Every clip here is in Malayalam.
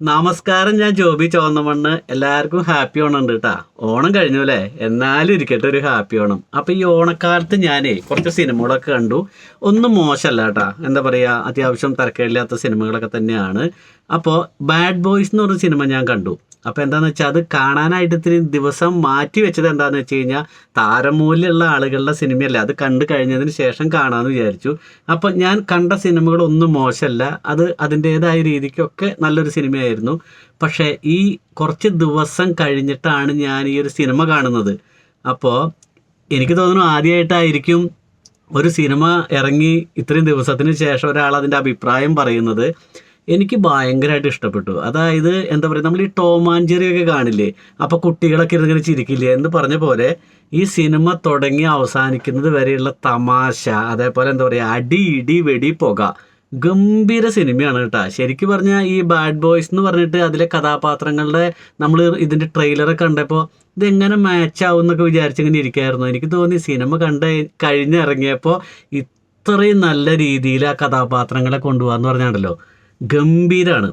നമസ്കാരം ഞാൻ ജോബി ചോന്നമണ്ണ്. എല്ലാവർക്കും ഹാപ്പി ഓണം ഉണ്ട് കേട്ടാ ഓണം കഴിഞ്ഞു അല്ലേ എന്നാലും ഇരിക്കട്ടെ ഒരു ഹാപ്പി ഓണം. അപ്പൊ ഈ ഓണക്കാലത്ത് ഞാനേ കുറച്ച് സിനിമകളൊക്കെ കണ്ടു. ഒന്നും മോശമല്ല കേട്ടാ എന്താ പറയാ അത്യാവശ്യം തിരക്കേടില്ലാത്ത സിനിമകളൊക്കെ തന്നെയാണ്. അപ്പോൾ ബാഡ് ബോയ്സ് എന്ന് പറഞ്ഞ സിനിമ ഞാൻ കണ്ടു. അപ്പോൾ എന്താണെന്ന് വെച്ചാൽ അത് കാണാനായിട്ട് ഇത്തിരി ദിവസം മാറ്റി വെച്ചത് എന്താണെന്ന് വെച്ച് കഴിഞ്ഞാൽ താരമൂല്യമുള്ള ആളുകളുടെ സിനിമയല്ലേ? അത് കണ്ടു കഴിഞ്ഞതിന് ശേഷം കാണാമെന്ന് വിചാരിച്ചു. അപ്പോൾ ഞാൻ കണ്ട സിനിമകളൊന്നും മോശമല്ല. അത് അതിന്റേതായ രീതിക്കൊക്കെ നല്ലൊരു സിനിമയായിരുന്നു. പക്ഷേ ഈ കുറച്ച് ദിവസം കഴിഞ്ഞിട്ടാണ് ഞാൻ ഈ ഒരു സിനിമ കാണുന്നത്. അപ്പോൾ എനിക്ക് തോന്നുന്നു ആദ്യമായിട്ടായിരിക്കും ഒരു സിനിമ ഇറങ്ങി ഇത്രയും ദിവസത്തിന് ശേഷം ഒരാൾ അതിന്റെ അഭിപ്രായം പറയുന്നത്. എനിക്ക് ഭയങ്കരമായിട്ട് ഇഷ്ടപ്പെട്ടു. അതായത് എന്താ പറയുക നമ്മൾ ഈ ടോമാഞ്ചേരി ഒക്കെ കാണില്ലേ അപ്പോൾ കുട്ടികളൊക്കെ ഇരുന്നിങ്ങനെ ചിരിക്കില്ലേ എന്ന് പറഞ്ഞ പോലെ ഈ സിനിമ തുടങ്ങി അവസാനിക്കുന്നത് വരെയുള്ള തമാശ അതേപോലെ എന്താ പറയുക അടി ഇടി വെടി പുക ഗംഭീര സിനിമയാണ് കേട്ടോ. ശരിക്കും പറഞ്ഞാൽ ഈ ബാഡ് ബോയ്സ് എന്ന് പറഞ്ഞിട്ട് അതിലെ കഥാപാത്രങ്ങളുടെ നമ്മൾ ഇതിന്റെ ട്രെയിലറൊക്കെ കണ്ടപ്പോൾ ഇതെങ്ങനെ മാച്ചാവും എന്നൊക്കെ വിചാരിച്ചിങ്ങനെ ഇരിക്കായിരുന്നു. എനിക്ക് തോന്നി സിനിമ കണ്ട് കഴിഞ്ഞിറങ്ങിയപ്പോൾ ഇത്രയും നല്ല രീതിയിൽ ആ കഥാപാത്രങ്ങളെ കൊണ്ടുപോകാന്ന് പറഞ്ഞാണ്ടല്ലോ. ഗംഭീരമാണ്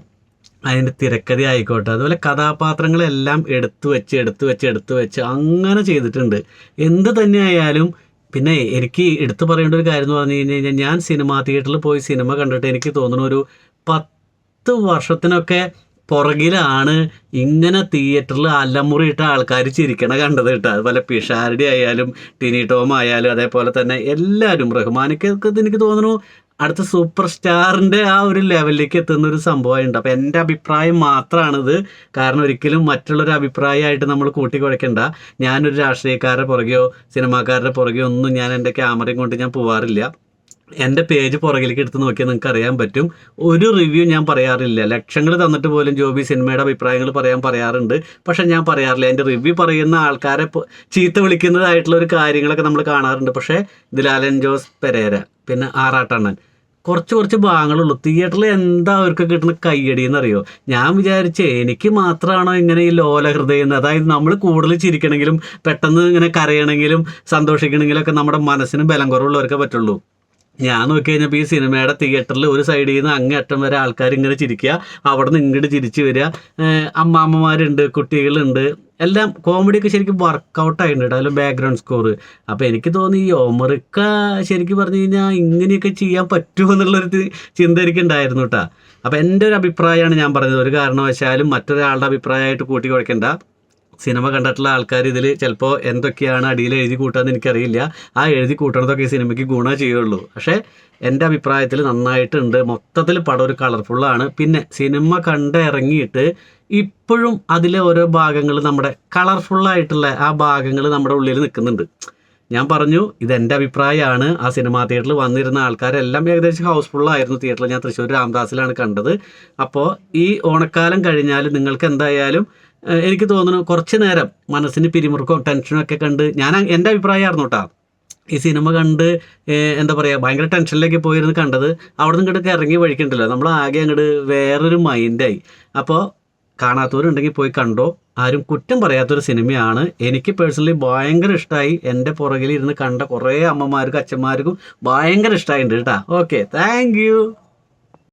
അതിന്റെ തിരക്കഥ ആയിക്കോട്ടെ അതുപോലെ കഥാപാത്രങ്ങളെല്ലാം എടുത്തു വെച്ച് എടുത്തു വെച്ച് എടുത്തു വെച്ച് അങ്ങനെ ചെയ്തിട്ടുണ്ട്. എന്ത് തന്നെയായാലും പിന്നെ എനിക്ക് എടുത്തു പറയേണ്ട ഒരു കാര്യം എന്ന് പറഞ്ഞു കഴിഞ്ഞ് കഴിഞ്ഞാൽ ഞാൻ സിനിമാ തിയേറ്ററിൽ പോയി സിനിമ കണ്ടിട്ട് എനിക്ക് തോന്നുന്ന ഒരു പത്ത് വർഷത്തിനൊക്കെ പുറകിലാണ് ഇങ്ങനെ തിയേറ്ററിൽ അലമുറിയിട്ട ആൾക്കാർ ചിരിക്കണ കണ്ടത് കേട്ടോ. അതുപോലെ പിഷാരടി ആയാലും ടിനി ടോം ആയാലും അതേപോലെ തന്നെ എല്ലാവരും റഹ്മാനിക്കൊക്കെ എനിക്ക് തോന്നുന്നു അടുത്ത സൂപ്പർ സ്റ്റാറിന്റെ ആ ഒരു ലെവലിലേക്ക് എത്തുന്ന ഒരു സംഭവമുണ്ട് അപ്പോൾ എന്റെ അഭിപ്രായം മാത്രമാണിത് കാരണം ഒരിക്കലും മറ്റുള്ളൊരു അഭിപ്രായമായിട്ട് നമ്മൾ കൂട്ടിക്കുഴയ്ക്കണ്ട ഞാനൊരു രാഷ്ട്രീയക്കാരുടെ പുറകെയോ സിനിമാക്കാരുടെ പുറകെയോ ഒന്നും ഞാൻ എന്റെ ക്യാമറയും കൊണ്ട് ഞാൻ പോവാറില്ല. എന്റെ പേജ് പുറകിലേക്ക് എടുത്ത് നോക്കിയാൽ നിങ്ങൾക്ക് അറിയാൻ പറ്റും. ഒരു റിവ്യൂ ഞാൻ പറയാറില്ല. ലക്ഷങ്ങൾ തന്നിട്ട് പോലും ജോബി സിനിമയുടെ അഭിപ്രായങ്ങൾ പറയാൻ പറയാറുണ്ട്. പക്ഷേ ഞാൻ പറയാറില്ല. എന്റെ റിവ്യൂ പറയുന്ന ആൾക്കാരെ ചീത്ത വിളിക്കുന്നതായിട്ടുള്ള ഒരു കാര്യങ്ങളൊക്കെ നമ്മൾ കാണാറുണ്ട്. പക്ഷേ ദിലാലൻ ജോസ് പെരേര പിന്നെ ആറാട്ടണ്ണൻ കുറച്ച് കുറച്ച് ഭാഗങ്ങളുള്ളൂ. തിയേറ്ററിൽ എന്താ അവർക്ക് കിട്ടുന്ന കയ്യടി എന്നറിയോ? ഞാൻ വിചാരിച്ചേ എനിക്ക് മാത്രമാണോ ഇങ്ങനെ ഈ ലോല ഹൃദയം അതായത് നമ്മൾ കൂടുതൽ ചിരിക്കണമെങ്കിലും പെട്ടെന്ന് ഇങ്ങനെ കരയണമെങ്കിലും സന്തോഷിക്കണമെങ്കിലും ഒക്കെ നമ്മുടെ മനസ്സിന് ബലം കുറവുള്ളവർക്കേ പറ്റുള്ളൂ. ഞാൻ നോക്കി കഴിഞ്ഞപ്പോൾ ഈ സിനിമയുടെ തിയേറ്ററിൽ ഒരു സൈഡിൽ നിന്ന് അങ്ങേ അറ്റം വരെ ആൾക്കാർ ഇങ്ങനെ ചിരിക്കുക അവിടെ നിന്ന് ഇങ്ങോട്ട് ചിരിച്ച് വരിക അമ്മാമ്മമാരുണ്ട് കുട്ടികളുണ്ട്. എല്ലാം കോമഡിയൊക്കെ ശരിക്കും വർക്കൗട്ട് അതിൽ ബാക്ക്ഗ്രൗണ്ട് സ്കോർ അപ്പോൾ എനിക്ക് തോന്നി ഈ ഒമറിക്ക ശരിക്കും പറഞ്ഞു കഴിഞ്ഞാൽ ഇങ്ങനെയൊക്കെ ചെയ്യാൻ പറ്റുമോ എന്നുള്ളൊരു ചിന്ത എനിക്ക് ഉണ്ടായിരുന്നു കേട്ടോ. അപ്പോൾ എന്റെ ഒരു അഭിപ്രായമാണ് ഞാൻ പറഞ്ഞത്. ഒരു കാരണവശാലും മറ്റൊരാളുടെ അഭിപ്രായമായിട്ട് കൂട്ടി കുഴക്കണ്ട. സിനിമ കണ്ടിട്ടുള്ള ആൾക്കാർ ഇതിൽ ചിലപ്പോൾ എന്തൊക്കെയാണ് അടിയിൽ എഴുതി കൂട്ടാന്ന് എനിക്കറിയില്ല. ആ എഴുതി കൂട്ടണതൊക്കെ ഈ സിനിമയ്ക്ക് ഗുണം ചെയ്യുള്ളൂ. പക്ഷേ എന്റെ അഭിപ്രായത്തിൽ നന്നായിട്ടുണ്ട്. മൊത്തത്തിൽ പടം ഒരു കളർഫുള്ളാണ് പിന്നെ സിനിമ കണ്ട് ഇറങ്ങിയിട്ട് ഇപ്പോഴും അതിലെ ഓരോ ഭാഗങ്ങൾ നമ്മുടെ കളർഫുള്ളായിട്ടുള്ള ആ ഭാഗങ്ങൾ നമ്മുടെ ഉള്ളിൽ നിൽക്കുന്നുണ്ട് ഞാൻ പറഞ്ഞു ഇത് എന്റെ അഭിപ്രായമാണ് ആ സിനിമാ തിയേറ്ററിൽ വന്നിരുന്ന ആൾക്കാരെല്ലാം ഏകദേശം ഹൗസ്ഫുള്ളായിരുന്നു തിയേറ്ററിൽ. ഞാൻ തൃശ്ശൂർ രാംദാസിലാണ് കണ്ടത്. അപ്പോൾ ഈ ഓണക്കാലം കഴിഞ്ഞാൽ നിങ്ങൾക്ക് എന്തായാലും എനിക്ക് തോന്നുന്നു കുറച്ച് നേരം മനസ്സിന് പിരിമുറുക്കവും ടെൻഷനും ഒക്കെ കണ്ട് ഞാൻ എന്റെ അഭിപ്രായമായിരുന്നു കേട്ടോ ഈ സിനിമ കണ്ട് എന്താ പറയുക ഭയങ്കര ടെൻഷനിലേക്ക് പോയിരുന്ന് കണ്ടത്. അവിടെ നിന്ന് ഇങ്ങോട്ട് ഇറങ്ങി വഴിക്കണ്ടല്ലോ നമ്മൾ ആകെ അങ്ങോട്ട് വേറൊരു മൈൻഡായി അപ്പോൾ കാണാത്തവരുണ്ടെങ്കിൽ പോയി കണ്ടോ. ആരും കുറ്റം പറയാത്തൊരു സിനിമയാണ്. എനിക്ക് പേഴ്സണലി ഭയങ്കര ഇഷ്ടമായി എന്റെ പുറകിൽ ഇരുന്ന് കണ്ട കുറേ അമ്മമാർക്കും അച്ഛന്മാർക്കും ഭയങ്കര ഇഷ്ടമായിട്ടുണ്ട് കേട്ടോ. Okay thank